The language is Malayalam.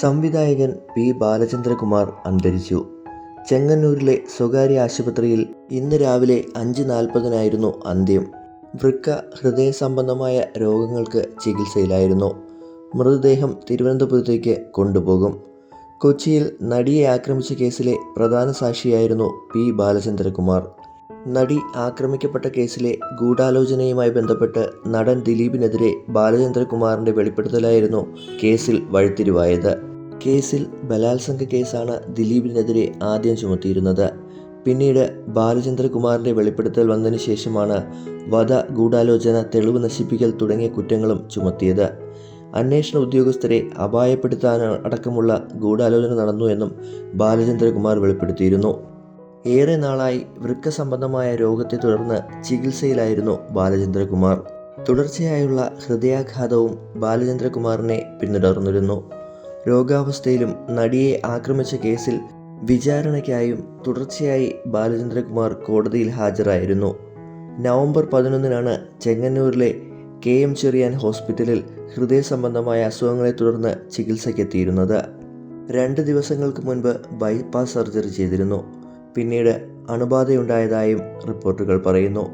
സംവിധായകൻ പി ബാലചന്ദ്രകുമാർ അന്തരിച്ചു. ചെങ്ങന്നൂരിലെ സ്വകാര്യ ആശുപത്രിയിൽ ഇന്ന് രാവിലെ അഞ്ച് നാൽപ്പതിനായിരുന്നു അന്ത്യം. വൃക്ക ഹൃദയ സംബന്ധമായ രോഗങ്ങൾക്ക് ചികിത്സയിലായിരുന്നു. മൃതദേഹം തിരുവനന്തപുരത്തേക്ക് കൊണ്ടുപോകും. കൊച്ചിയിൽ നടിയെ ആക്രമിച്ച കേസിലെ പ്രധാന സാക്ഷിയായിരുന്നു പി ബാലചന്ദ്രകുമാർ. നടി ആക്രമിക്കപ്പെട്ട കേസിലെ ഗൂഢാലോചനയുമായി ബന്ധപ്പെട്ട് നടൻ ദിലീപിനെതിരെ ബാലചന്ദ്രകുമാറിന്റെ വെളിപ്പെടുത്തലായിരുന്നു കേസിൽ വഴിത്തിരിവായത്. കേസിൽ ബലാത്സംഗ കേസാണ് ദിലീപിനെതിരെ ആദ്യം ചുമത്തിയിരുന്നത്. പിന്നീട് ബാലചന്ദ്രകുമാറിന്റെ വെളിപ്പെടുത്തൽ വന്നതിന് ശേഷമാണ് വധ ഗൂഢാലോചന തെളിവ് നശിപ്പിക്കൽ തുടങ്ങിയ കുറ്റങ്ങളും ചുമത്തിയത്. അന്വേഷണ ഉദ്യോഗസ്ഥരെ അപായപ്പെടുത്താൻ അടക്കമുള്ള ഗൂഢാലോചന നടന്നു എന്നും ബാലചന്ദ്രകുമാർ വെളിപ്പെടുത്തിയിരുന്നു. ഏറെ നാളായി വൃക്ക സംബന്ധമായ രോഗത്തെ തുടർന്ന് ചികിത്സയിലായിരുന്നു ബാലചന്ദ്രകുമാർ. തുടർച്ചയായുള്ള ഹൃദയാഘാതവും ബാലചന്ദ്രകുമാറിനെ പിന്തുടർന്നിരുന്നു. രോഗാവസ്ഥയിലും നടിയെ ആക്രമിച്ച കേസിൽ വിചാരണയ്ക്കായും തുടർച്ചയായി ബാലചന്ദ്രകുമാർ കോടതിയിൽ ഹാജരായിരുന്നു. നവംബർ പതിനൊന്നിനാണ് ചെങ്ങന്നൂരിലെ കെ എം ചെറിയാൻ ഹോസ്പിറ്റലിൽ ഹൃദയ സംബന്ധമായ അസുഖങ്ങളെ തുടർന്ന് ചികിത്സയ്ക്കെത്തിയിരുന്നത്. രണ്ട് ദിവസങ്ങൾക്ക് മുൻപ് ബൈപ്പാസ് സർജറി ചെയ്തിരുന്നു. പിന്നീട് അണുബാധയുണ്ടായതായും റിപ്പോർട്ടുകൾ പറയുന്നു.